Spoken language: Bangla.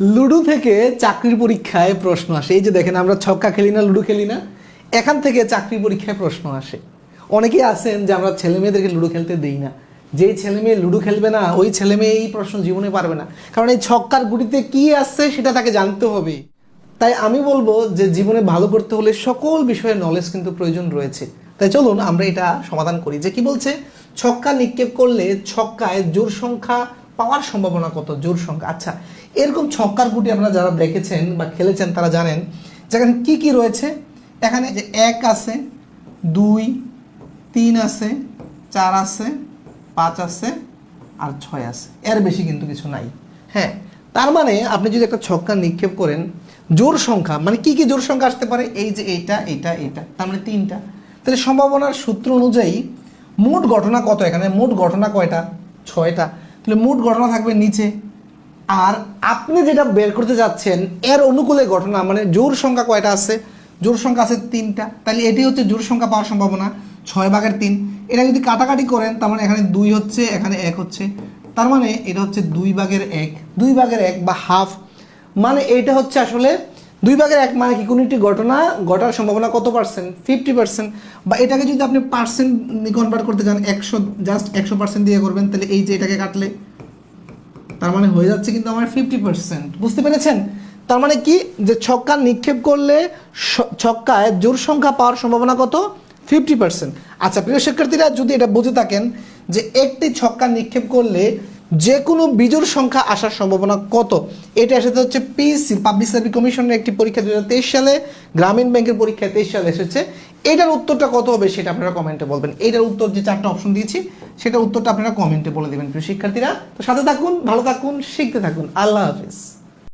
লুডো থেকে চাকরির পরীক্ষায় প্রশ্ন আসে। এই যে দেখেন, আমরা ছক্কা খেলি না, লুডো খেলি না, এখান থেকে চাকরির পরীক্ষায় প্রশ্ন আসে। অনেকেই আছেন যে আমরা ছেলে মেয়েদেরকে লুডো খেলতে দিই না। যেই ছেলে মেয়ে লুডো খেলবে না, ওই ছেলে মেয়ে এই প্রশ্ন জীবনে পারবে না। কারণ এই ছক্কার গুটিতে কি আসছে সেটা তাকে জানতে হবে। তাই আমি বলব যে জীবনে ভালো করতে হলে সকল বিষয়ে নলেজ কিন্তু প্রয়োজন রয়েছে। তাই চলুন আমরা এটা সমাধান করি। যে কি বলছে? ছক্কা নিক্ষেপ করলে ছক্কায় জোর সংখ্যা পাওয়ার সম্ভাবনা কত? জোর সংখ্যা। আচ্ছা এরকম ছক্কার গুটি আপনারা যারা দেখেছেন বা খেলেছেন তারা জানেন, যেখানে কি কি রয়েছে? এখানে যে এক আছে, দুই, তিন আছে, চার আছে, পাঁচ আছে, আর ছয় আছে। এর বেশি কিন্তু কিছু নাই। হ্যাঁ তার মানে আপনি যদি একটা ছক্কা নিক্ষেপ করেন, জোর সংখ্যা মানে কি কি জোর সংখ্যা আসতে পারে? এই যে এইটা এইটা এইটা, তার মানে তিনটা। তাহলে সম্ভাবনার সূত্র অনুযায়ী মোট ঘটনা কত? এখানে মোট ঘটনা কয়টা? ছয়টা। তাহলে মোট ঘটনা থাকবে নিচে। আর আপনি যেটা বের করতে যাচ্ছেন, এর অনুকূলে ঘটনা মানে জোর সংখ্যা কয়টা আছে? জোর সংখ্যা আছে তিনটা। তাহলে এটি হচ্ছে জোর সংখ্যা পাওয়ার সম্ভাবনা, ছয় ভাগের তিন। এটা যদি কাটাকাটি করেন, তার মানে এখানে দুই হচ্ছে, এখানে এক হচ্ছে। তার মানে এটা হচ্ছে দুই ভাগের এক। দুই ভাগের এক বা হাফ। মানে এটা হচ্ছে আসলে দুই ভাগের এক মানে কি? কোনো একটি ঘটনা ঘটার সম্ভাবনা কত পার্সেন্ট ফিফটি পার্সেন্ট বা এটাকে যদি আপনি পার্সেন্ট কনভার্ট করতে চান, একশো জাস্ট একশো পার্সেন্ট দিয়ে করবেন, তাহলে এই যে এটাকে কাটলে, তার মানে হয়ে যাচ্ছে কিন্তু আমার ফিফটি পার্সেন্ট বুঝতে পেরেছেন? তার মানে কি? যে ছক্কা নিক্ষেপ করলে ছক্কায় জোর সংখ্যা পাওয়ার সম্ভাবনা কত? ফিফটি পার্সেন্ট আচ্ছা প্রিয় শিক্ষার্থীরা, যদি এটা বুঝে থাকেন যে একটি ছক্কা নিক্ষেপ করলে যে কোনো বিজোড় সংখ্যা আসার সম্ভাবনা কত? এটা এসেছে হচ্ছে পিসি পাবলিক সার্ভিস কমিশনের একটি পরীক্ষা দুই হাজার তেইশ সালে গ্রামীণ ব্যাংকের পরীক্ষা তেইশ সালে এসেছে। এটার উত্তরটা কত হবে সেটা আপনারা কমেন্টে বলবেন। এটার উত্তর যে চারটা অপশন দিয়েছি সেটা উত্তরটা আপনারা কমেন্টে বলে দেবেন, প্রিয় শিক্ষার্থীরা। তো সাথে থাকুন, ভালো থাকুন, শিখতে থাকুন। আল্লাহ হাফিজ।